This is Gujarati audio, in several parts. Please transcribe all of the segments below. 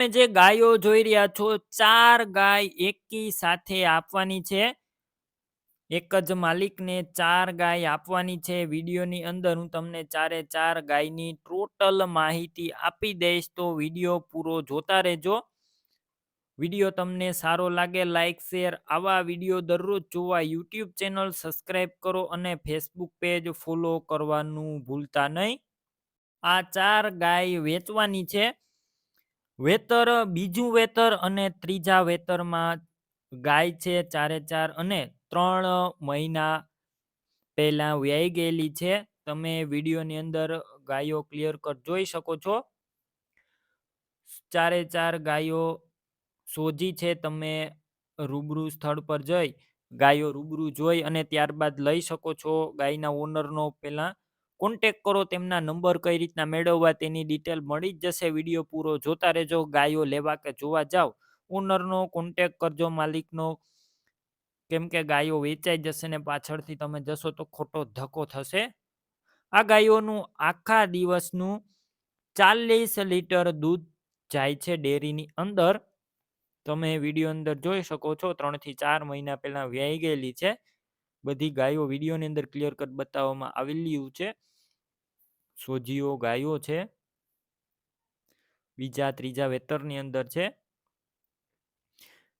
તમે જે ગાયો જોઈ રહ્યા છો, ચાર ગાય એકી સાથે આપવાની છે. એક જ માલિકને ચાર ગાય આપવાની છે. વિડીયોની અંદર હું તમને ચારે ચાર ગાયની ટોટલ માહિતી આપી દઈશ, તો વીડિયો પૂરો જોતા રહેજો. વીડિયો તમને સારો લાગે લાઇક શેર, આવા વીડિયો દરરોજ જોવા યુટ્યુબ ચેનલ સબસ્ક્રાઈબ કરો અને ફેસબુક પેજ ફોલો કરવાનું ભૂલતા નહીં. આ ચાર ગાય વેચવાની છે. વેતર, બીજું વેતર અને ત્રીજા વેતરમાં ગાય છે ચારે ચાર અને ત્રણ મહિના પહેલા વ્યાઈ ગયેલી છે. તમે વિડીયોની અંદર ગાયો ક્લિયર કટ જોઈ શકો છો. ચારે ચાર ગાયો સોજી છે. તમે રૂબરૂ સ્થળ પર જઈ ગાયો રૂબરૂ જોઈ અને ત્યારબાદ લઈ શકો છો ગાયના ઓનરનો પહેલાં કોન્ટેક કરો, તેમના નંબર કઈ રીતના મેળવવા તેની ડિટેલ મળી જ જશે. વીડિયો પૂરો જોતા રહેજો, ગાયો લેવા કે જોવા જાઓ ઓનરનો કોન્ટેક કરજો, માલિકનો. કેમ કે ગાયો વેચાઈ જશે ને પાછળથી તમે જશો તો ખોટો ધક્કો થશે. આ ગાયોનું આખા દિવસનું ચાલીસ લીટર દૂધ જાય છે ડેરીની અંદર. તમે વીડિયો અંદર જોઈ શકો છો ત્રણથી ચાર મહિના પહેલાં વ્યાઈ ગયેલી છે. બધી ગાયો વિડીયોની અંદર ક્લિયર કટ બતાવવામાં આવેલી છે. સોજીઓ ગાયો છે. બીજા ત્રીજા વેતરની અંદર છે.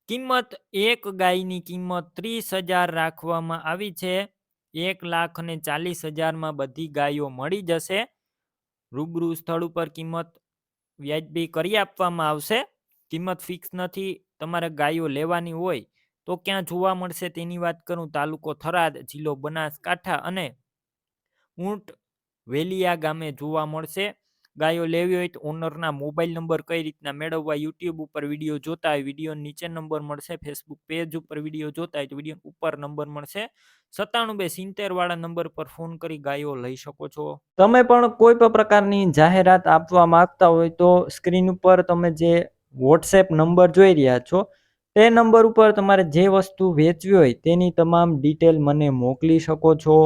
કિંમત એક ગાયની કિંમત ત્રીસ હજાર રાખવામાં આવી છે. એક લાખ અને ચાલીસ હજારમાં બધી ગાયો મળી જશે. રૂબરૂ સ્થળ ઉપર કિંમત વ્યાજબી કરી આપવામાં આવશે. કિંમત ફિક્સ નથી, તમારે ગાયો લેવાની હોય તો ક્યાં જોવા મળશે તેની વાત કરું. તાલુકો થરાદ, જિલ્લો બનાસકાંઠા અને ઊંટ વેલિયા ગામે જોવા મળશે. ગાયો લેવી હોય તો ઓનરના મોબાઈલ નંબર કઈ રીતના મેળવવા યુટ્યુબ ઉપર વીડિયો જોતા હોય વીડિયો નીચે નંબર મળશે, ફેસબુક પેજ ઉપર વીડિયો જોતા હોય તો વીડિયો ઉપર નંબર મળશે. સત્તાણું બે સિત્તેર વાળા નંબર પર ફોન કરી ગાયો લઈ શકો છો. તમે પણ કોઈ પણ પ્રકારની જાહેરાત આપવા માંગતા હોય તો સ્ક્રીન ઉપર તમે જે વોટ્સએપ નંબર જોઈ રહ્યા છો, તે નંબર ઉપર તમારે જે વસ્તુ વેચવી હોય તેની તમામ ડિટેલ મને મોકલી શકો છો.